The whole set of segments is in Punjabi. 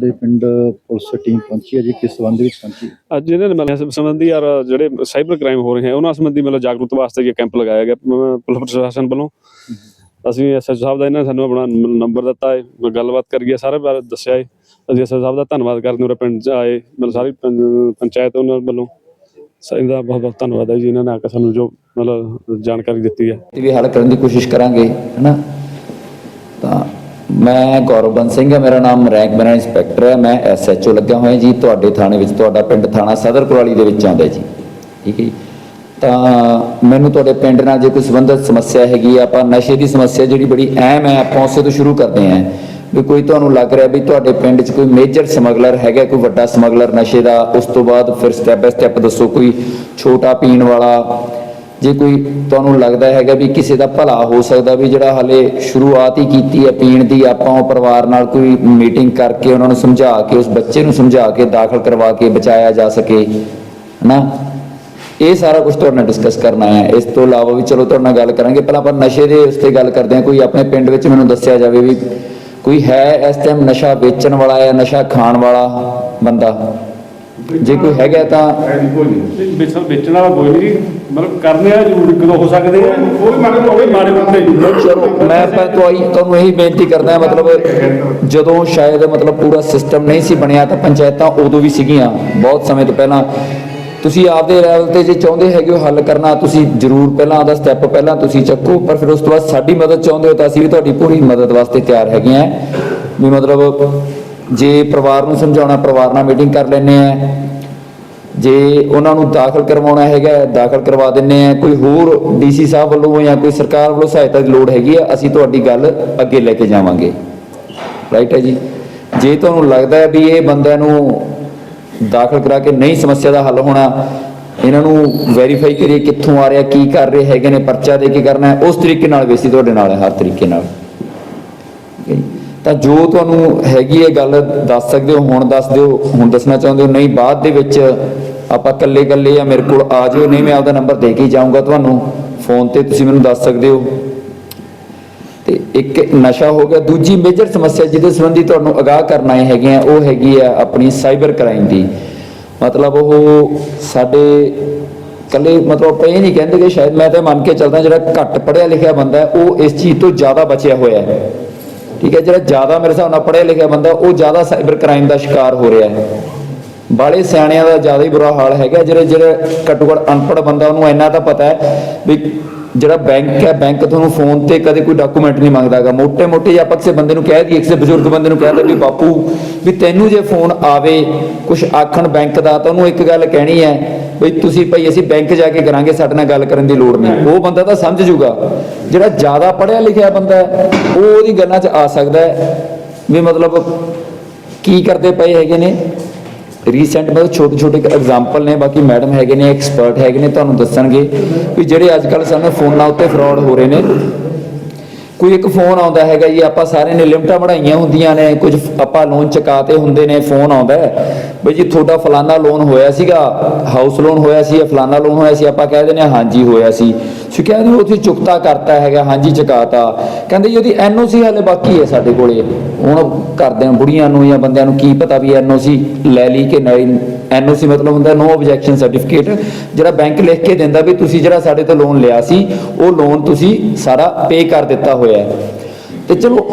ਦੇ ਪਿੰਡ ਪੁਲਿਸ ਟੀਮ ਪਹੁੰਚੀ ਹੈ ਜੀ ਕਿਸ ਸੰਬੰਧ ਵਿੱਚ ਪਹੁੰਚੀ ਅੱਜ ਇਹਨਾਂ ਦੇ ਮਤਲਬ ਸੰਬੰਧੀ ਯਾਰ ਜਿਹੜੇ ਸਾਈਬਰ ਕ੍ਰਾਈਮ ਹੋ ਰਹੇ ਹਨ ਉਹਨਾਂ ਸੰਬੰਧੀ ਮਤਲਬ ਜਾਗਰੂਕਤਾ ਵਾਸਤੇ ਇਹ ਕੈਂਪ ਲਗਾਇਆ ਗਿਆ ਪੁਲਿਸ ਪ੍ਰਸ਼ਾਸਨ ਵੱਲੋਂ। ਅਸੀਂ ਐਸਐਸ ਸਾਹਿਬ ਦਾ ਇਹਨਾਂ ਨੇ ਸਾਨੂੰ ਆਪਣਾ ਨੰਬਰ ਦਿੱਤਾ ਹੈ ਮੈਂ ਗੱਲਬਾਤ ਕਰੀਏ ਸਾਰੇ ਬਾਰੇ ਦੱਸਿਆ ਹੈ ਅਸੀਂ ਐਸਐਸ ਸਾਹਿਬ ਦਾ ਧੰਨਵਾਦ ਕਰਦੇ ਹਾਂ ਪਿੰਡ ਆਏ ਮਤਲਬ ਸਾਰੀ ਪੰਚਾਇਤ ਉਹਨਾਂ ਵੱਲੋਂ। ਇਹਦਾ ਬਹੁਤ ਬਹੁਤ ਧੰਨਵਾਦ ਹੈ ਜੀ ਇਹਨਾਂ ਨੇ ਆ ਕੇ ਸਾਨੂੰ ਜੋ ਮਤਲਬ ਜਾਣਕਾਰੀ ਦਿੱਤੀ ਹੈ। ਤੇ ਵੀ ਹੱਲ ਕਰਨ ਦੀ ਕੋਸ਼ਿਸ਼ ਕਰਾਂਗੇ ਹੈਨਾ? ਮੈਂ ਗੌਰਵਬੰਦ ਸਿੰਘ ਹੈ ਮੇਰਾ ਨਾਮ ਰੈਂਕ ਮੇਰਾ ਇੰਸਪੈਕਟਰ ਹੈ ਮੈਂ ਐਸਐਚਓ ਲੱਗਿਆ ਹੋਇਆ ਜੀ ਤੁਹਾਡੇ ਥਾਣੇ ਵਿੱਚ ਤੁਹਾਡਾ ਪਿੰਡ ਥਾਣਾ ਸਦਰ ਕੁਰਾਲੀ ਦੇ ਵਿੱਚ ਆਉਂਦਾ ਜੀ। ਠੀਕ ਹੈ ਜੀ। ਤਾਂ ਮੈਨੂੰ ਤੁਹਾਡੇ ਪਿੰਡ ਨਾਲ ਜੇ ਕੋਈ ਸੰਬੰਧਿਤ ਸਮੱਸਿਆ ਹੈਗੀ ਆ, ਆਪਾਂ ਨਸ਼ੇ ਦੀ ਸਮੱਸਿਆ ਜਿਹੜੀ ਬੜੀ ਅਹਿਮ ਹੈ ਆਪਾਂ ਉਸੇ ਤੋਂ ਸ਼ੁਰੂ ਕਰਦੇ ਹਾਂ। ਵੀ ਕੋਈ ਤੁਹਾਨੂੰ ਲੱਗ ਰਿਹਾ ਵੀ ਤੁਹਾਡੇ ਪਿੰਡ 'ਚ ਕੋਈ ਮੇਜਰ ਸਮਗਲਰ ਹੈਗਾ ਕੋਈ ਵੱਡਾ ਸਮਗਲਰ ਨਸ਼ੇ ਦਾ ਉਸ ਤੋਂ ਬਾਅਦ ਫਿਰ ਸਟੈਪ ਬਾਏ ਸਟੈਪ ਦੱਸੋ ਕੋਈ ਛੋਟਾ ਪੀਣ ਵਾਲਾ ਜੇ ਕੋਈ ਤੁਹਾਨੂੰ ਲੱਗਦਾ ਹੈਗਾ ਵੀ ਕਿਸੇ ਦਾ ਭਲਾ ਹੋ ਸਕਦਾ ਵੀ ਜਿਹੜਾ ਹਲੇ ਸ਼ੁਰੂਆਤ ਹੀ ਕੀਤੀ ਹੈ ਪੀਣ ਦੀ, ਆਪਾਂ ਉਹ ਪਰਿਵਾਰ ਨਾਲ ਕੋਈ ਮੀਟਿੰਗ ਕਰਕੇ ਉਹਨਾਂ ਨੂੰ ਸਮਝਾ ਕੇ, ਉਸ ਬੱਚੇ ਨੂੰ ਸਮਝਾ ਕੇ ਦਾਖਲ ਕਰਵਾ ਕੇ ਬਚਾਇਆ ਜਾ ਸਕੇ ਨਾ ਇਹ ਸਾਰਾ ਕੁਝ ਤੁਹਾਡੇ ਨਾਲ ਡਿਸਕਸ ਕਰਨਾ ਹੈ ਇਸ ਤੋਂ ਇਲਾਵਾ ਵੀ ਚਲੋ ਤੁਹਾਡੇ ਨਾਲ ਗੱਲ ਕਰਾਂਗੇ। ਪਹਿਲਾਂ ਆਪਾਂ ਨਸ਼ੇ ਦੇ ਉਸ ਤੇ ਗੱਲ ਕਰਦੇ ਹਾਂ। ਕੋਈ ਆਪਣੇ ਪਿੰਡ ਵਿੱਚ ਮੈਨੂੰ ਦੱਸਿਆ ਜਾਵੇ ਵੀ ਕੋਈ ਹੈ ਇਸ ਟਾਈਮ ਨਸ਼ਾ ਵੇਚਣ ਵਾਲਾ ਹੈ ਨਸ਼ਾ ਖਾਣ ਵਾਲਾ ਬੰਦਾ? ਜੇ ਕੋਈ ਹੈਗਾ ਤਾਂ ਵੇਚਣ ਵਾਲਾ ਕੋਈ ਨਹੀਂ ਮਤਲਬ ਕਰਨੇ ਆ ਜ਼ਰੂਰ ਕਦੋਂ ਹੋ ਸਕਦੇ ਆ। ਉਹ ਵੀ ਮਾੜੇ ਮੋਟੇ ਮਾੜੇ ਮੋਟੇ ਚਲੋ ਮੈਂ ਪਰ ਤੁਹਾਨੂੰ ਤੁਹਾਨੂੰ ਇਹੀ ਬੇਨਤੀ ਕਰਦਾ ਹਾਂ ਮਤਲਬ ਜਦੋਂ ਸ਼ਾਇਦ ਮਤਲਬ ਪੂਰਾ ਸਿਸਟਮ ਨਹੀਂ ਸੀ ਬਣਿਆ ਤਾਂ ਪੰਚਾਇਤਾਂ ਉਦੋਂ ਵੀ ਸੀਗੀਆਂ ਬਹੁਤ ਸਮੇਂ ਤੋਂ ਪਹਿਲਾਂ। ਤੁਸੀਂ ਆਪਦੇ ਲੈਵਲ ਤੇ ਜੇ ਚਾਹੁੰਦੇ ਹੈਗੇ ਹੋ ਹੱਲ ਕਰਨਾ ਤੁਸੀਂ ਜ਼ਰੂਰ ਪਹਿਲਾਂ ਆਦਾ ਸਟੈਪ ਪਹਿਲਾਂ ਤੁਸੀਂ ਚੱਕੋ ਪਰ ਫਿਰ ਉਸ ਤੋਂ ਬਾਅਦ ਸਾਡੀ ਮਦਦ ਚਾਹੁੰਦੇ ਹੋ ਤਾਂ ਅਸੀਂ ਵੀ ਤੁਹਾਡੀ ਪੂਰੀ ਮਦਦ ਵਾਸਤੇ ਤਿਆਰ ਹੈਗੇ ਆ ਵੀ ਮਤਲਬ ਜੇ ਪਰਿਵਾਰ ਨੂੰ ਸਮਝਾਉਣਾ, ਪਰਿਵਾਰ ਨਾਲ ਮੀਟਿੰਗ ਕਰ ਲੈਣੇ ਆ ਜੇ ਉਹਨਾਂ ਨੂੰ ਦਾਖਲ ਕਰਵਾਉਣਾ ਹੈਗਾ, ਦਾਖਲ ਕਰਵਾ ਦਿੰਨੇ ਆ ਕੋਈ ਹੋਰ ਡੀਸੀ ਸਾਹਿਬ ਵੱਲੋਂ ਜਾਂ ਕੋਈ ਸਰਕਾਰ ਵੱਲੋਂ ਸਹਾਇਤਾ ਦੀ ਲੋੜ ਹੈਗੀ ਆ, ਅਸੀਂ ਤੁਹਾਡੀ ਗੱਲ ਅੱਗੇ ਲੈ ਕੇ ਜਾਵਾਂਗੇ। ਰਾਈਟ ਹੈ ਜੀ? ਜੇ ਤੁਹਾਨੂੰ ਲੱਗਦਾ ਹੈ ਵੀ ਇਹ ਬੰਦਿਆਂ ਨੂੰ ਦਾਖਲ ਕਰਾ ਕੇ ਨਹੀਂ ਸਮੱਸਿਆ ਦਾ ਹੱਲ ਹੋਣਾ, ਇਹਨਾਂ ਨੂੰ ਵੈਰੀਫਾਈ ਕਰੀਏ ਕਿੱਥੋਂ ਆ ਰਿਹਾ, ਕੀ ਕਰ ਰਹੇ ਹੈਗੇ ਨੇ, ਪਰਚਾ ਦੇ ਕੇ ਕਰਨਾ, ਉਸ ਤਰੀਕੇ ਨਾਲ ਵੀ ਅਸੀਂ ਤੁਹਾਡੇ ਨਾਲ ਹੈ, ਹਰ ਤਰੀਕੇ ਨਾਲ। ਤਾਂ ਜੋ ਤੁਹਾਨੂੰ ਹੈਗੀ ਇਹ ਗੱਲ ਦੱਸ ਸਕਦੇ ਹੋ, ਹੁਣ ਦੱਸ ਦਿਓ, ਹੁਣ ਦੱਸਣਾ ਚਾਹੁੰਦੇ ਹੋ, ਨਹੀਂ, ਬਾਅਦ ਦੇ ਵਿੱਚ ਆਪਾਂ ਇਕੱਲੇ ਇਕੱਲੇ ਜਾਂ ਮੇਰੇ ਕੋਲ ਆ ਜਾਓ, ਨਹੀਂ, ਮੈਂ ਆਪਦਾ ਨੰਬਰ ਦੇ ਕੇ ਜਾਊਂਗਾ ਤੁਹਾਨੂੰ। ਫੋਨ ਤੇ ਤੁਸੀਂ ਮੈਨੂੰ ਦੱਸ ਸਕਦੇ ਹੋ। ਤੇ ਇੱਕ ਨਸ਼ਾ ਹੋ ਗਿਆ, ਦੂਜੀ ਮੇਜਰ ਸਮੱਸਿਆ ਜਿਹਦੇ ਸੰਬੰਧੀ ਤੁਹਾਨੂੰ ਅਗਾਹ ਕਰਨਾ ਹੈ ਹੈਗੇ ਆ, ਉਹ ਹੈਗੀ ਆ ਆਪਣੀ ਸਾਈਬਰ ਕ੍ਰਾਈਮ ਦੀ। ਮਤਲਬ ਉਹ ਸਾਡੇ ਕੱਲੇ ਮਤਲਬ ਆਪਾਂ ਇਹ ਨਹੀਂ ਕਹਿੰਦੇ ਕਿ ਸ਼ਾਇਦ ਮੈਂ ਤਾਂ ਮੰਨ ਕੇ ਚੱਲਦਾ ਜਿਹੜਾ ਘੱਟ ਪੜ੍ਹਿਆ ਲਿਖਿਆ ਬੰਦਾ ਉਹ ਇਸ ਚੀਜ਼ ਤੋਂ ਜ਼ਿਆਦਾ ਬਚਿਆ ਹੋਇਆ ਹੈ। ਠੀਕ ਹੈ, ਜਿਹੜਾ ਜ਼ਿਆਦਾ ਮੇਰੇ ਹਿਸਾਬ ਨਾਲ ਪੜ੍ਹਿਆ ਲਿਖਿਆ ਬੰਦਾ, ਉਹ ਜ਼ਿਆਦਾ ਸਾਈਬਰ ਕ੍ਰਾਈਮ ਦਾ ਸ਼ਿਕਾਰ ਹੋ ਰਿਹਾ ਹੈ। ਬਾਲੇ ਸਿਆਣਿਆਂ ਦਾ ਜ਼ਿਆਦਾ ਹੀ ਬੁਰਾ ਹਾਲ ਹੈਗਾ, ਜਿਹੜੇ ਜਿਹੜੇ ਘੱਟੋ ਘੱਟ ਬੰਦਾ, ਉਹਨੂੰ ਇੰਨਾ ਤਾਂ ਪਤਾ ਹੈ ਵੀ ਜਿਹੜਾ ਬੈਂਕ ਹੈ, ਬੈਂਕ ਤੁਹਾਨੂੰ ਫੋਨ ਤੇ ਕਦੇ ਕੋਈ ਡਾਕੂਮੈਂਟ ਨਹੀਂ ਮੰਗਦਾਗਾ। ਮੋਟੇ ਮੋਟੇ ਜਾਂ ਕਿਸੇ ਬੰਦੇ ਨੂੰ ਕਹਿ ਦਈਏ, ਕਿਸੇ ਬਜ਼ੁਰਗ ਬੰਦੇ ਨੂੰ ਕਹਿੰਦਾ ਵੀ ਬਾਪੂ, ਵੀ ਤੈਨੂੰ ਜੇ ਫੋਨ ਆਵੇ ਕੁਝ ਆਖਣ ਬੈਂਕ ਦਾ, ਤਾਂ ਉਹਨੂੰ ਇੱਕ ਗੱਲ ਕਹਿਣੀ ਹੈ, ਵੀ ਤੁਸੀਂ ਭਾਈ ਅਸੀਂ ਬੈਂਕ ਜਾ ਕੇ ਕਰਾਂਗੇ, ਸਾਡੇ ਨਾਲ ਗੱਲ ਕਰਨ ਦੀ ਲੋੜ ਨਹੀਂ। ਉਹ ਬੰਦਾ ਤਾਂ ਸਮਝ ਜੂਗਾ। ਜਿਹੜਾ ਜ਼ਿਆਦਾ ਪੜ੍ਹਿਆ ਲਿਖਿਆ ਬੰਦਾ ਹੈ, ਉਹ ਉਹਦੀ ਗੱਲਾਂ 'ਚ ਆ ਸਕਦਾ ਹੈ ਵੀ ਮਤਲਬ ਕੀ ਕਰਦੇ ਪਏ ਹੈਗੇ ਨੇ। ਰੀਸੈਂਟ ਮਤਲਬ ਛੋਟੇ ਛੋਟੇ ਐਗਜ਼ਾਮਪਲ ਨੇ, ਬਾਕੀ ਮੈਡਮ ਹੈਗੇ ਨੇ ਐਕਸਪਰਟ ਹੈਗੇ ਨੇ, ਤੁਹਾਨੂੰ ਦੱਸਣਗੇ ਵੀ ਜਿਹੜੇ ਅੱਜ ਕੱਲ ਸਾਨੂੰ ਫੋਨਾਂ ਉੱਤੇ ਫਰਾਡ ਹੋ ਰਹੇ ਨੇ। ਕੋਈ ਇੱਕ ਫੋਨ ਆਉਂਦਾ ਹੈਗਾ ਜੀ, ਆਪਾਂ ਸਾਰੇ ਨੇ ਲਿਮਟਾਂ ਬਣਾਈਆਂ ਹੁੰਦੀਆਂ ਨੇ, ਕੁਝ ਆਪਾਂ ਲੋਨ ਚੁਕਾਤੇ ਹੁੰਦੇ ਨੇ ਫੋਨ ਆਉਂਦਾ ਬਈ ਜੀ, ਤੁਹਾਡਾ ਫਲਾਨਾ ਲੋਨ ਹੋਇਆ ਸੀਗਾ ਹਾਊਸ ਲੋਨ ਹੋਇਆ ਸੀ ਜਾਂ ਫਲਾਨਾ ਲੋਨ ਹੋਇਆ ਸੀ, ਆਪਾਂ ਕਹਿ ਦਿੰਦੇ ਹਾਂ ਹਾਂਜੀ ਹੋਇਆ ਸੀ। ਸੋ ਕਹਿੰਦੇ ਉਹ ਤੁਸੀਂ ਚੁਕਤਾ, ਕਰਤਾ ਹੈਗਾ, ਹਾਂਜੀ ਚੁਕਾਤਾ। ਕਹਿੰਦੇ ਜੀ, ਉਹਦੀ ਐਨਓਸੀ ਹਾਲੇ ਬਾਕੀ ਹੈ ਸਾਡੇ ਕੋਲੇ। ਹੁਣ ਕਰਦਿਆਂ ਬੁੜੀਆਂ ਨੂੰ ਜਾਂ ਬੰਦਿਆਂ ਨੂੰ ਕੀ ਪਤਾ ਵੀ ਐਨਓਸੀ ਲੈ ਲਈ ਕਿ ਨਹੀਂ। ਐਨਓਸੀ ਮਤਲਬ ਹੁੰਦਾ ਨੋ ਆਬਜੈਕਸ਼ਨ ਸਰਟੀਫਿਕੇਟ ਜਿਹੜਾ ਬੈਂਕ ਲਿਖ ਕੇ ਦਿੰਦਾ ਵੀ ਤੁਸੀਂ ਜਿਹੜਾ ਸਾਡੇ ਤੋਂ ਲੋਨ ਲਿਆ ਸੀ ਉਹ ਲੋਨ ਤੁਸੀਂ ਸਾਰਾ ਪੇ ਕਰ ਦਿੱਤਾ ਹੋਇਆ ਤੇ ਚਲੋ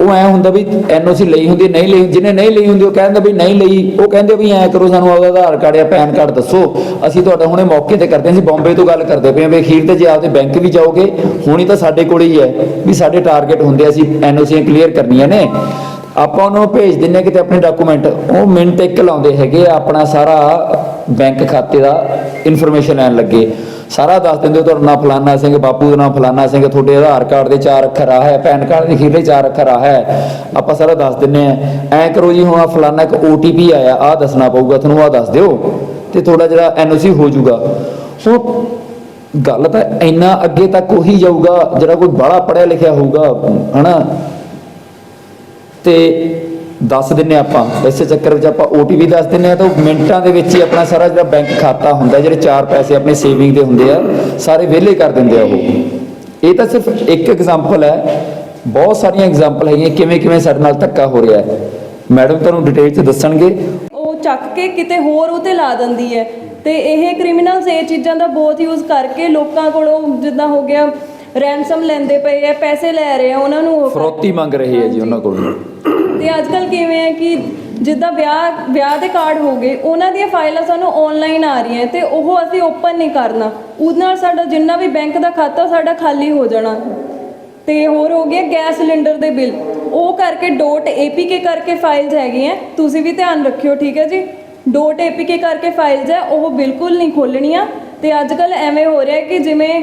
ਉਹ ਐ ਹੁੰਦਾ ਵੀ ਐਨਓਸੀ ਲਈ ਹੁੰਦੀ ਨਹੀਂ ਲਈ ਜਿਹਨੇ ਨਹੀਂ ਲਈ ਹੁੰਦੀ ਉਹ ਕਹਿੰਦਾ ਵੀ ਨਹੀਂ ਲਈ ਉਹ ਕਹਿੰਦੇ ਵੀ ਐ ਕਰੋ ਸਾਨੂੰ ਆਪਦਾ ਆਧਾਰ ਕਾਰਡ ਜਾਂ ਪੈਨ ਕਾਰਡ ਦੱਸੋ। ਅਸੀਂ ਤੁਹਾਡਾ ਹੁਣੇ ਮੌਕੇ ਤੇ ਕਰਦੇ ਹਾਂ ਬੰਬੇ ਤੋਂ ਗੱਲ ਕਰਦੇ ਪਏ ਹਾਂ ਵੀ ਅਖੀਰ ਤੇ ਜੇ ਆਪਦੇ ਬੈਂਕ ਵੀ ਜਾਓਗੇ ਹੁਣੀ ਤਾਂ ਸਾਡੇ ਕੋਲ ਹੀ ਹੈ ਵੀ ਸਾਡੇ ਟਾਰਗੇਟ ਹੁੰਦੇ ਆ, ਅਸੀਂ ਐਨਓਸੀਆਂ ਕਲੀਅਰ ਕਰਨੀਆਂ ਨੇ। ਆਪਾਂ ਉਹਨਾਂ ਨੂੰ ਭੇਜ ਦਿੰਨੇ ਕਿਤੇ ਆਪਣੇ ਡਾਕੂਮੈਂਟ ਉਹ ਮਿੰਟ ਇੱਕ ਲਾਉਂਦੇ ਹੈਗੇ ਆ, ਆਪਣਾ ਸਾਰਾ ਬੈਂਕ ਖਾਤੇ ਦਾ ਇਨਫੋਰਮੇਸ਼ਨ ਲੈਣ ਲੱਗੇ। ਸਾਰਾ ਦੱਸ ਦਿੰਦੇ ਤੁਹਾਡਾ ਨਾਮ ਫਲਾਨਾ ਸਿੰਘ, ਬਾਪੂ ਦਾ ਨਾਮ ਫਲਾਨਾ ਸਿੰਘ, ਤੁਹਾਡੇ ਆਧਾਰ ਕਾਰਡ ਦੇ ਚਾਰ ਅੱਖਰ ਆ ਹੈ, ਪੈਨ ਕਾਰਡ ਦੇ ਅਖੀਰਲੇ ਚਾਰ ਅੱਖਰ ਆ ਹੈ। ਆਪਾਂ ਸਾਰਾ ਦੱਸ ਦਿੰਨੇ ਆ। ਐ ਕਰੋ ਜੀ, ਹੁਣ ਆਹ ਫਲਾਨਾ ਇੱਕ OTP ਆਇਆ ਆ ਦੱਸਣਾ ਪਊਗਾ, ਤੁਹਾਨੂੰ ਆ ਦੱਸ ਦਿਓ। ਤੇ ਤੁਹਾਡਾ ਜਿਹੜਾ ਐਨਓਸੀ ਹੋ ਜਾਊਗਾ। ਸੋ ਗੱਲ ਤਾਂ ਇੰਨਾ ਅੱਗੇ ਤੱਕ ਉਹੀ ਜਾਊਗਾ, ਜਿਹੜਾ ਕੋਈ ਬੜਾ ਪੜਿਆ ਲਿਖਿਆ ਹੋਊਗਾ, ਹਨਾ? ਤੇ ਦੱਸ ਦਿੰਨੇ ਆਪਾਂ। ਇਸੇ ਚੱਕਰ ਵਿੱਚ ਆਪਾਂ OTP ਦੱਸ ਦਿੰਨੇ ਆ ਤਾਂ ਮਿੰਟਾਂ ਦੇ ਵਿੱਚ ਹੀ ਆਪਣਾ ਸਾਰਾ ਜਿਹੜਾ ਬੈਂਕ ਖਾਤਾ ਹੁੰਦਾ, ਜਿਹੜੇ ਚਾਰ ਪੈਸੇ ਆਪਣੇ ਸੇਵਿੰਗ ਦੇ ਹੁੰਦੇ ਆ, ਸਾਰੇ ਵਿਹਲੇ ਕਰ ਦਿੰਦੇ ਆ ਉਹ। ਇਹ ਤਾਂ ਸਿਰਫ ਇੱਕ ਐਗਜ਼ਾਮਪਲ ਹੈ। ਬਹੁਤ ਸਾਰੀਆਂ ਐਗਜ਼ਾਮਪਲ ਹੈਗੀਆਂ, ਕਿਵੇਂ ਕਿਵੇਂ ਸਾਡੇ ਨਾਲ ਧੱਕਾ ਹੋ ਰਿਹਾ ਹੈ। ਮੈਡਮ ਤੁਹਾਨੂੰ ਡਿਟੇਲ ਚ ਦੱਸਣਗੇ। ਉਹ ਚੱਕ ਕੇ ਕਿਤੇ ਹੋਰ ਉਹ ਲਾ ਦਿੰਦੀ ਹੈ। ਤੇ ਇਹ ਕ੍ਰਿਮੀਨਲਸ ਇਹ ਚੀਜ਼ਾਂ ਦਾ ਬਹੁਤ ਯੂਜ਼ ਕਰਕੇ ਲੋਕਾਂ ਕੋਲੋਂ ਜਿੱਦਾਂ ਹੋ ਗਿਆ ਰੈਂਸਮ ਲੈਂਦੇ ਪਏ ਆ ਪੈਸੇ ਲੈ ਰਹੇ ਆ ਉਹਨਾਂ ਨੂੰ ਉਹ ਫਰੋਤੀ ਮੰਗ ਰਹੇ ਹੈ ਜੀ ਉਹਨਾਂ ਕੋਲ। ਤੇ ਅੱਜ ਕੱਲ ਕਿਵੇਂ ਹੈ ਕਿ ਜਿੱਦਾਂ ਵਿਆਹ ਵਿਆਹ ਦੇ ਕਾਰਡ ਹੋ ਗਏ ਉਹਨਾਂ ਦੀਆਂ ਫਾਈਲਾਂ ਸਾਨੂੰ ਆਨਲਾਈਨ ਆ ਰਹੀਆਂ ਤੇ ਉਹ ਅਸੀਂ ਓਪਨ ਨਹੀਂ ਕਰਨਾ। ਉਹਦੇ ਨਾਲ ਸਾਡਾ ਜਿੰਨਾ ਵੀ ਬੈਂਕ ਦਾ ਖਾਤਾ ਸਾਡਾ ਖਾਲੀ ਹੋ ਜਾਣਾ। ਤੇ ਹੋਰ ਹੋ ਗਿਆ ਗੈਸ ਸਿਲੰਡਰ ਦੇ ਬਿੱਲ। ਉਹ ਕਰਕੇ ਡੋਟ ਏਪੀਕੇ ਕਰਕੇ ਫਾਈਲਸ ਹੈਗੀਆਂ ਤੁਸੀਂ ਵੀ ਧਿਆਨ ਰੱਖਿਓ ਠੀਕ ਹੈ ਜੀ? ਡੋਟ ਏਪੀਕੇ ਕਰਕੇ ਫਾਈਲਸ ਹੈ ਉਹ ਬਿਲਕੁਲ ਨਹੀਂ ਖੋਲਣੀਆਂ ਤੇ ਅੱਜ ਕੱਲ ਐਵੇਂ ਹੋ ਰਿਹਾ ਕਿ ਜਿਵੇਂ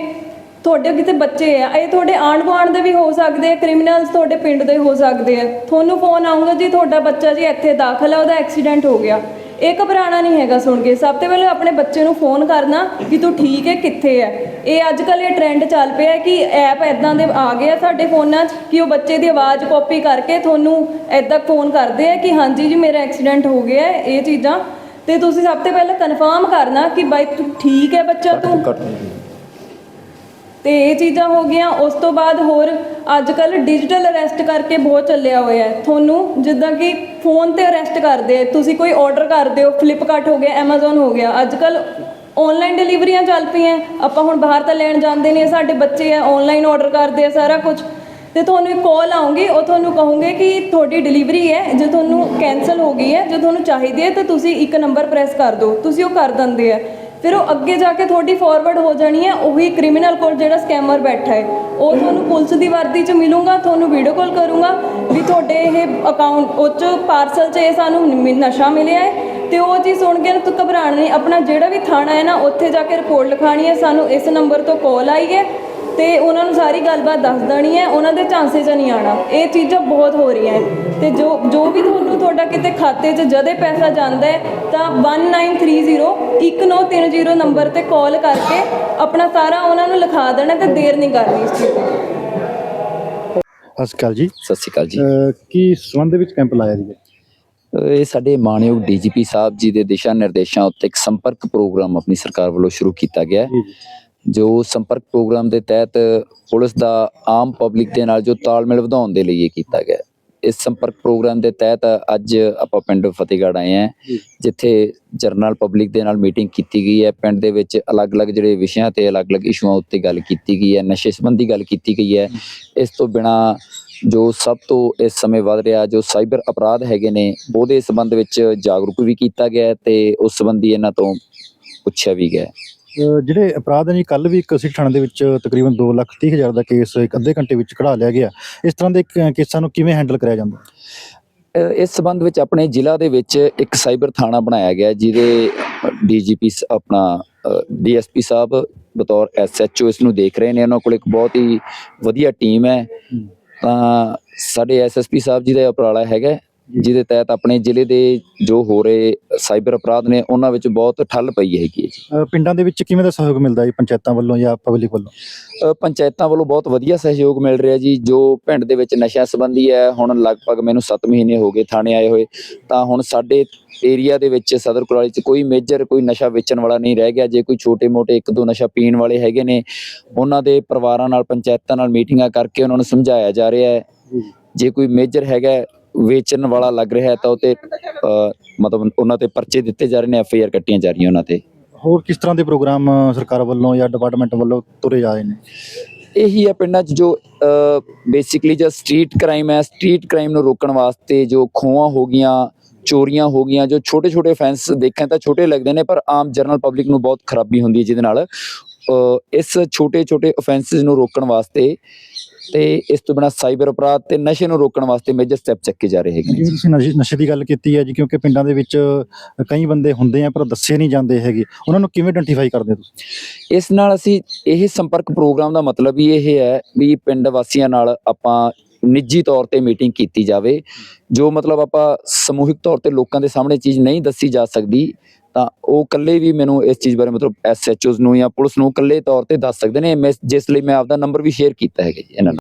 ਤੁਹਾਡੇ ਕਿਤੇ ਬੱਚੇ ਆ ਇਹ ਤੁਹਾਡੇ ਆਂਢ ਗੁਆਂਢ ਦੇ ਵੀ ਹੋ ਸਕਦੇ ਆ ਕ੍ਰਿਮੀਨਲਸ ਤੁਹਾਡੇ ਪਿੰਡ ਦੇ ਹੋ ਸਕਦੇ ਆ। ਤੁਹਾਨੂੰ ਫੋਨ ਆਊਗਾ ਜੀ ਤੁਹਾਡਾ ਬੱਚਾ ਜੀ ਇੱਥੇ ਦਾਖਲ ਆ ਉਹਦਾ ਐਕਸੀਡੈਂਟ ਹੋ ਗਿਆ। ਇਹ ਘਬਰਾਣਾ ਨਹੀਂ ਹੈਗਾ ਸੁਣ ਕੇ। ਸਭ ਤੋਂ ਪਹਿਲਾਂ ਆਪਣੇ ਬੱਚੇ ਨੂੰ ਫੋਨ ਕਰਨਾ ਕਿ ਤੂੰ ਠੀਕ ਹੈ ਕਿੱਥੇ ਹੈ। ਇਹ ਅੱਜ ਕੱਲ ਇਹ ਟ੍ਰੈਂਡ ਚੱਲ ਪਿਆ ਕਿ ਐਪ ਐਦਾਂ ਦੇ ਆ ਗਏ ਆ ਸਾਡੇ ਫੋਨਾਂ 'ਚ ਕਿ ਉਹ ਬੱਚੇ ਦੀ ਆਵਾਜ਼ ਕਾਪੀ ਕਰਕੇ ਤੁਹਾਨੂੰ ਐਦਾਂ ਫੋਨ ਕਰਦੇ ਆ ਕਿ ਹਾਂਜੀ ਜੀ ਮੇਰਾ ਐਕਸੀਡੈਂਟ ਹੋ ਗਿਆ ਹੈ ਇਹ ਚੀਜ਼ਾਂ। ਤੇ ਤੁਸੀਂ ਸਭ ਤੋਂ ਪਹਿਲਾਂ ਕਨਫਰਮ ਕਰਨਾ ਕਿ ਬਾਈ ਤੂੰ ਠੀਕ ਹੈ ਬੱਚਾ ਤੂੰ ਤੇ ਇਹ ਚੀਜ਼ਾਂ ਹੋ ਗਈਆਂ। ਉਸ ਤੋਂ ਬਾਅਦ ਹੋਰ ਅੱਜ ਕੱਲ ਡਿਜੀਟਲ ਅਰੈਸਟ ਕਰਕੇ ਬਹੁਤ ਚੱਲਿਆ ਹੋਇਆ ਹੈ। ਤੁਹਾਨੂੰ ਜਿੱਦਾਂ ਕਿ ਫੋਨ ਤੇ ਅਰੈਸਟ ਕਰਦੇ ਆ। ਤੁਸੀਂ ਕੋਈ ਆਰਡਰ ਕਰਦੇ ਹੋ ਫਲਿੱਪਕਾਰਟ ਹੋ ਗਿਆ, Amazon ਹੋ ਗਿਆ। ਅੱਜ ਕੱਲ ਆਨਲਾਈਨ ਡਿਲੀਵਰੀਆਂ ਚੱਲ ਪਈਆਂ। ਆਪਾਂ ਹੁਣ ਬਾਹਰ ਤਾਂ ਲੈਣ ਜਾਂਦੇ ਨੇ ਸਾਡੇ ਬੱਚੇ ਆ ਆਨਲਾਈਨ ਆਰਡਰ ਕਰਦੇ ਆ ਸਾਰਾ ਕੁਝ ਤੇ ਤੁਹਾਨੂੰ ਇੱਕ ਕਾਲ ਆਉਂਗੀ ਉਹ ਤੁਹਾਨੂੰ ਕਹੋਗੇ ਕਿ ਤੁਹਾਡੀ ਡਿਲੀਵਰੀ ਹੈ। ਜੇ ਤੁਹਾਨੂੰ ਕੈਨਸਲ ਹੋ ਗਈ ਹੈ, ਜੇ ਤੁਹਾਨੂੰ ਚਾਹੀਦੀ ਹੈ, ਤਾਂ ਤੁਸੀਂ ਇੱਕ ਨੰਬਰ ਪ੍ਰੈਸ ਕਰ ਦਿਓ। ਤੁਸੀਂ ਉਹ ਕਰ ਦਿੰਦੇ ਆ। ਫਿਰ ਉਹ ਅੱਗੇ ਜਾ ਕੇ ਤੁਹਾਡੀ ਫਾਰਵਰਡ ਹੋ ਜਾਣੀ ਹੈ, ਉਹੀ ਕ੍ਰਿਮੀਨਲ ਕੋਲ ਜਿਹੜਾ ਸਕੈਮਰ ਬੈਠਾ ਹੈ। ਉਹ ਤੁਹਾਨੂੰ ਪੁਲਿਸ ਦੀ ਵਰਦੀ 'ਚ ਮਿਲੂਗਾ, ਤੁਹਾਨੂੰ ਵੀਡੀਓ ਕਾਲ ਕਰੂੰਗਾ ਵੀ ਤੁਹਾਡੇ ਇਹ ਅਕਾਊਂਟ ਉਹ 'ਚ ਪਾਰਸਲ 'ਚ ਇਹ ਸਾਨੂੰ ਨਸ਼ਾ ਮਿਲਿਆ ਹੈ ਤੇ ਉਹ ਚੀਜ਼ ਸੁਣ ਕੇ ਨਾ ਤੂੰ ਘਬਰਾਣਾ ਨਹੀਂ, ਆਪਣਾ ਜਿਹੜਾ ਵੀ ਥਾਣਾ ਹੈ ਨਾ, ਉੱਥੇ ਜਾ ਕੇ ਰਿਪੋਰਟ ਲਿਖਾਣੀ ਹੈ, ਸਾਨੂੰ ਇਸ ਨੰਬਰ ਤੋਂ ਕਾਲ ਆਈ ਹੈ। ਤੇ ਉਹਨਾਂ ਨੂੰ ਸਾਰੀ ਗੱਲਬਾਤ ਦੱਸ ਦੇਣੀ ਹੈ ਉਹਨਾਂ ਦੇ ਝਾਂਸੇ 'ਚ ਨਹੀਂ ਆਣਾ ਇਹ ਚੀਜ਼ਾਂ ਬਹੁਤ ਹੋ ਰਹੀਆਂ ਹੈ। ਤੇ ਜੋ ਜੋ ਵੀ ਤੁਹਾਨੂੰ ਤੁਹਾਡਾ ਕਿਤੇ ਖਾਤੇ 'ਚ ਜਦੇ ਪੈਸਾ ਜਾਂਦਾ ਹੈ ਤਾਂ 1930 1930 ਨੰਬਰ ਤੇ ਕਾਲ ਕਰਕੇ ਆਪਣਾ ਸਾਰਾ ਉਹਨਾਂ ਨੂੰ ਲਿਖਾ ਦੇਣਾ ਤੇ ਦੇਰ ਨਹੀਂ ਕਰਨੀ ਇਸ ਚੀਜ਼ ਦੀ। ਸਤਿ ਸ਼੍ਰੀ ਅਕਾਲ ਜੀ। ਸਤਿ ਸ਼੍ਰੀ ਅਕਾਲ ਜੀ। ਅਹ ਕੀ ਸੰਬੰਧ ਦੇ ਵਿੱਚ ਕੈਂਪ ਲਾਇਆ ਜੀ? ਇਹ ਸਾਡੇ ਮਾਨਯੋਗ ਡੀਜੀਪੀ ਸਾਹਿਬ ਜੀ ਦੇ ਦਿਸ਼ਾ ਨਿਰਦੇਸ਼ਾਂ ਉੱਤੇ ਇੱਕ ਸੰਪਰਕ ਪ੍ਰੋਗਰਾਮ ਆਪਣੀ ਸਰਕਾਰ ਵੱਲੋਂ ਸ਼ੁਰੂ ਕੀਤਾ ਗਿਆ ਹੈ। ਜੀ ਜੀ। ਜੋ ਸੰਪਰਕ ਪ੍ਰੋਗਰਾਮ ਦੇ ਤਹਿਤ ਪੁਲਿਸ ਦਾ ਆਮ ਪਬਲਿਕ ਦੇ ਨਾਲ ਜੋ ਤਾਲਮੇਲ ਵਧਾਉਣ ਦੇ ਲਈ ਇਹ ਕੀਤਾ ਗਿਆ। ਇਸ ਸੰਪਰਕ ਪ੍ਰੋਗਰਾਮ ਦੇ ਤਹਿਤ ਅੱਜ ਆਪਾਂ ਪਿੰਡ ਫਤਿਹਗੜ੍ਹ ਆਏ ਹਾਂ। ਜਿੱਥੇ ਜਰਨਲ ਪਬਲਿਕ ਦੇ ਨਾਲ ਮੀਟਿੰਗ ਕੀਤੀ ਗਈ ਹੈ ਪਿੰਡ ਦੇ ਵਿੱਚ ਅਲੱਗ-ਅਲੱਗ ਜਿਹੜੇ ਵਿਸ਼ਿਆਂ ਤੇ ਅਲੱਗ-ਅਲੱਗ ਇਸ਼ੂਆਂ ਉੱਤੇ ਗੱਲ ਕੀਤੀ ਗਈ ਹੈ ਨਸ਼ੇ ਸੰਬੰਧੀ ਗੱਲ ਕੀਤੀ ਗਈ ਹੈ ਇਸ ਤੋਂ ਬਿਨਾ ਜੋ ਸਭ ਤੋਂ ਇਸ ਸਮੇਂ ਵੱਧ ਰਿਹਾ ਜੋ ਸਾਈਬਰ ਅਪਰਾਧ ਹੈਗੇ ਨੇ ਉਹਦੇ ਸੰਬੰਧ ਵਿੱਚ ਜਾਗਰੂਕ ਵੀ ਕੀਤਾ ਗਿਆ ਤੇ ਉਸ ਸੰਬੰਧੀ ਇਹਨਾਂ ਤੋਂ ਪੁੱਛਿਆ ਵੀ ਗਿਆ ਜਿਹੜੇ ਅਪਰਾਧ ਨੇ ਕੱਲ ਵੀ ਇੱਕ ਸਿੱਖ ਥਾਣੇ ਦੇ ਵਿੱਚ ਤਕਰੀਬਨ 2 ਲੱਖ 30 ਹਜ਼ਾਰ ਦਾ ਕੇਸ ਇੱਕ ਅੱਧੇ ਘੰਟੇ ਵਿੱਚ ਕਢਾ ਲਿਆ ਗਿਆ। ਇਸ ਤਰ੍ਹਾਂ ਦੇ ਕੇਸਾਂ ਨੂੰ ਕਿਵੇਂ ਹੈਂਡਲ ਕਰਿਆ ਜਾਂਦਾ? ਇਸ ਸਬੰਧ ਵਿੱਚ ਆਪਣੇ ਜ਼ਿਲ੍ਹਾ ਦੇ ਵਿੱਚ ਇੱਕ ਸਾਈਬਰ ਥਾਣਾ ਬਣਾਇਆ ਗਿਆ ਜਿਹਦੇ ਡੀਜੀਪੀ ਆਪਣਾ ਡੀਐਸਪੀ ਸਾਹਿਬ ਬਤੌਰ ਐਸਐਚਓ ਇਸ ਨੂੰ ਦੇਖ ਰਹੇ ਨੇ। ਉਹਨਾਂ ਕੋਲ ਇੱਕ ਬਹੁਤ ਹੀ ਵਧੀਆ ਟੀਮ ਹੈ। ਤਾਂ ਸਾਡੇ ਐਸਐਸਪੀ ਸਾਹਿਬ ਜੀ ਦਾ ਉਪਰਾਲਾ ਹੈਗਾ ਜਿਹਦੇ ਤਹਿਤ ਆਪਣੇ ਜ਼ਿਲ੍ਹੇ ਦੇ ਜੋ ਹੋ ਰਹੇ ਸਾਈਬਰ ਅਪਰਾਧ ਨੇ ਉਹਨਾਂ ਵਿੱਚ ਬਹੁਤ ਠੱਲ ਪਈ ਹੈਗੀ ਹੈ ਜੀ। ਪਿੰਡਾਂ ਦੇ ਵਿੱਚ ਕਿਵੇਂ ਦਾ ਸਹਿਯੋਗ ਮਿਲਦਾ ਜੀ ਪੰਚਾਇਤਾਂ ਵੱਲੋਂ ਜਾਂ ਪਬਲਿਕ ਵੱਲੋਂ? ਅ, ਪੰਚਾਇਤਾਂ ਵੱਲੋਂ ਬਹੁਤ ਵਧੀਆ ਸਹਿਯੋਗ ਮਿਲ ਰਿਹਾ ਜੀ ਜੋ ਪਿੰਡ ਦੇ ਵਿੱਚ ਨਸ਼ਿਆਂ ਸੰਬੰਧੀ ਹੈ। ਹੁਣ ਲਗਭਗ ਮੈਨੂੰ 7 ਮਹੀਨੇ ਹੋ ਗਏ ਥਾਣੇ ਆਏ ਹੋਏ ਤਾਂ ਹੁਣ ਸਾਡੇ ਏਰੀਆ ਦੇ ਵਿੱਚ ਸਦਰ ਕੁਰਾਲੀ 'ਚ ਕੋਈ ਮੇਜਰ ਕੋਈ ਨਸ਼ਾ ਵੇਚਣ ਵਾਲਾ ਨਹੀਂ ਰਹਿ ਗਿਆ। ਜੇ ਕੋਈ ਛੋਟੇ-ਮੋਟੇ ਇੱਕ ਦੋ ਨਸ਼ਾ ਪੀਣ ਵਾਲੇ ਹੈਗੇ ਨੇ ਉਹਨਾਂ ਦੇ ਪਰਿਵਾਰਾਂ ਨਾਲ ਪੰਚਾਇਤਾਂ ਨਾਲ ਮੀਟਿੰਗਾਂ ਕਰਕੇ ਉਹਨਾਂ ਨੂੰ ਸਮਝਾਇਆ ਜਾ ਰਿਹਾ ਹੈ। ਜੇ ਕੋਈ ਮੇਜਰ ਹੈਗਾ ਵੇਚਣ ਵਾਲਾ ਲੱਗ ਰਿਹਾ ਹੈ ਤਾਂ ਉਹ ਤੇ ਅ, ਮਤਲਬ ਉਹਨਾਂ ਤੇ ਪਰਚੇ ਦਿੱਤੇ ਜਾ ਰਹੇ ਨੇ ਐਫ ਆਈ ਆਰ ਕੱਟੀਆਂ ਜਾ ਰਹੀਆਂ ਉਹਨਾਂ ਤੇ। ਹੋਰ ਕਿਸ ਤਰ੍ਹਾਂ ਦੇ ਪ੍ਰੋਗਰਾਮ ਸਰਕਾਰ ਵੱਲੋਂ ਜਾਂ ਡਿਪਾਰਟਮੈਂਟ ਵੱਲੋਂ ਤੁਰੇ ਜਾ ਰਹੇ ਨੇ? ਇਹੀ ਹੈ ਪਿੰਡਾਂ 'ਚ ਜੋ ਬੇਸਿਕਲੀ ਜੋ ਸਟਰੀਟ ਕ੍ਰਾਈਮ ਹੈ ਸਟਰੀਟ ਕ੍ਰਾਈਮ ਨੂੰ ਰੋਕਣ ਵਾਸਤੇ ਜੋ ਖੋਹਾਂ ਹੋ ਗਈਆਂ ਚੋਰੀਆਂ ਹੋ ਗਈਆਂ ਜੋ ਛੋਟੇ ਛੋਟੇ ਅਫੈਂਸ ਦੇਖਣ ਤਾਂ ਛੋਟੇ ਲੱਗਦੇ ਨੇ ਪਰ ਆਮ ਜਨਰਲ ਪਬਲਿਕ ਨੂੰ ਬਹੁਤ ਖਰਾਬੀ ਹੁੰਦੀ ਹੈ ਜਿਹਦੇ ਨਾਲ ਇਸ ਛੋਟੇ ਛੋਟੇ ਅਫੈਂਸਸ ਨੂੰ ਰੋਕਣ ਵਾਸਤੇ ਤੇ ਇਸ ਤੋਂ ਬਿਨਾ ਸਾਈਬਰ ਅਪਰਾਧ ਤੇ ਨਸ਼ੇ ਨੂੰ ਰੋਕਣ ਵਾਸਤੇ ਮੇਜਰ ਸਟੈਪ ਚੱਕੇ ਜਾ ਰਹੇ ਹੈਗੇ ਜਿਵੇਂ ਤੁਸੀਂ ਨਸ਼ੇ ਨਸ਼ੇ ਦੀ ਗੱਲ ਕੀਤੀ ਹੈ ਜੀ ਕਿਉਂਕਿ ਪਿੰਡਾਂ ਦੇ ਵਿੱਚ ਕਈ ਬੰਦੇ ਹੁੰਦੇ ਆ ਪਰ ਦੱਸੇ ਨਹੀਂ ਜਾਂਦੇ ਹੈਗੇ। ਉਹਨਾਂ ਨੂੰ ਕਿਵੇਂ ਆਇਡੈਂਟੀਫਾਈ ਕਰਦੇ ਹੋ ਤੁਸੀਂ? ਇਸ ਨਾਲ ਅਸੀਂ ਇਹ ਸੰਪਰਕ ਪ੍ਰੋਗਰਾਮ ਦਾ ਮਤਲਬ ਹੀ ਇਹ ਹੈ ਵੀ ਪਿੰਡ ਵਾਸੀਆਂ ਨਾਲ ਆਪਾਂ ਨਿੱਜੀ ਤੌਰ ਤੇ ਮੀਟਿੰਗ ਕੀਤੀ ਜਾਵੇ ਜੋ ਮਤਲਬ ਆਪਾਂ ਸਮੂਹਿਕ ਤੌਰ ਤੇ ਲੋਕਾਂ ਦੇ ਸਾਹਮਣੇ ਚੀਜ਼ ਨਹੀਂ ਦੱਸੀ ਜਾ ਸਕਦੀ ਤਾਂ ਉਹ ਇਕੱਲੇ ਵੀ ਮੈਨੂੰ ਇਸ ਚੀਜ਼ ਬਾਰੇ ਮਤਲਬ ਐਸਐਚਓਜ਼ ਨੂੰ ਜਾਂ ਪੁਲਿਸ ਨੂੰ ਇਕੱਲੇ ਤੌਰ ਤੇ ਦੱਸ ਸਕਦੇ ਨੇ, ਮੈਂ- ਜਿਸ ਲਈ ਮੈਂ ਆਪਦਾ ਨੰਬਰ ਵੀ ਸ਼ੇਅਰ ਕੀਤਾ ਹੈਗਾ ਜੀ ਇਹਨਾਂ ਨਾਲ।